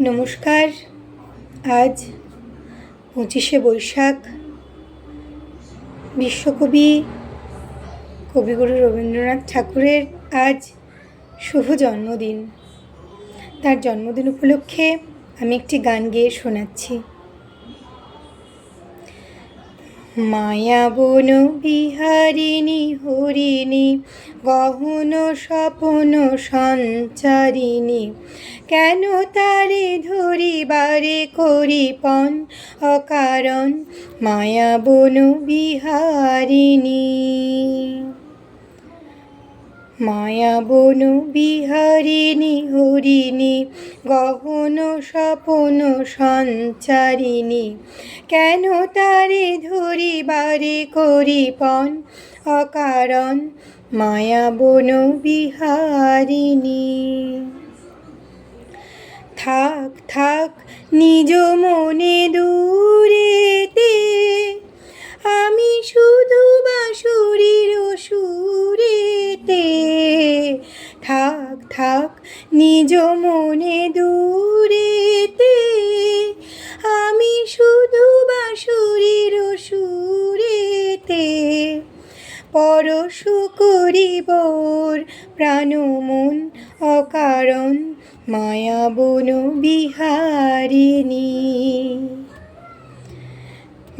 নমস্কার। আজ পঁচিশে বৈশাখ। বিশ্বকবি কবিগুরু রবীন্দ্রনাথ ঠাকুরের আজ শুভ জন্মদিন। তার জন্মদিন উপলক্ষে আমি একটি গান গেয়ে শোনাচ্ছি। মায়া বন বিহারিণী, হরিণী, গহন স্বপন সঞ্চারিণী, কেন তারে ধরিবারে করিপন অকারণ? মায়া বন বিহারিণী। মায়া বন বিহারিণী, হরিণী, গহন স্বপন সঞ্চারিণী, কেন তারে ধরিবারে করিপন অকারণ, মায়া বন বিহারিণী। থাক থাক, নিজ মনে দূরেতে, আমি শুধু বাঁশুরির সুরেতে। থাক থাক, নিজ মনে দূরেতে সুরেতে পরশ করিবর প্রাণমন অকারণ। মায়া বন বিহারিণী।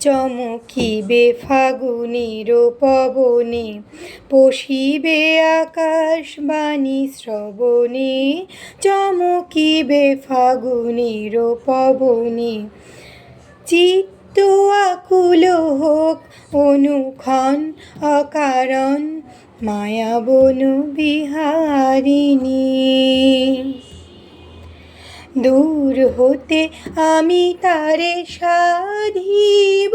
চমকিবে ফাগুনের পবনে পশিবে আকাশ বাণী শ্রবণে চমকিবে ফাগুনের পবনে চিত্ত আকুল হোক অনুক্ষণ অকারণ, মায়াবন বিহারিণী। দূর হতে আমি তারে সাধিব।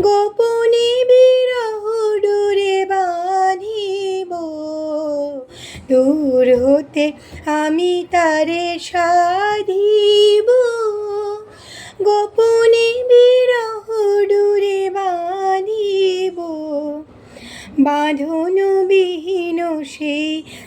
গোপনে বিরহ ডোরে বাঁধিব। দূর হতে আমি তারে সাধিব। গোপনে বিরহ ডোরে বাঁধিব। বাঁধন বিহীন সেই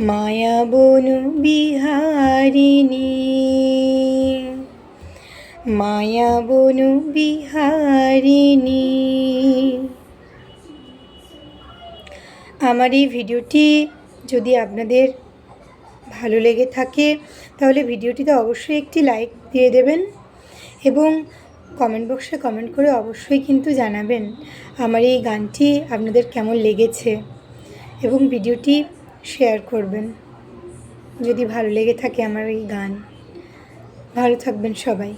মায়া বন বিহারিণী। মায়া বন বিহারিণী। আমার এই ভিডিওটি যদি আপনাদের ভালো লেগে থাকে, তাহলে ভিডিওটিতে অবশ্যই একটি লাইক দিয়ে দেবেন এবং কমেন্ট বক্সে কমেন্ট করে অবশ্যই কিন্তু জানাবেন আমার এই গানটি আপনাদের কেমন লেগেছে এবং ভিডিওটি শেয়ার করবেন। যদি ভালো লেগে থাকে আমার এই গান ভালো থাকবেন সবাই।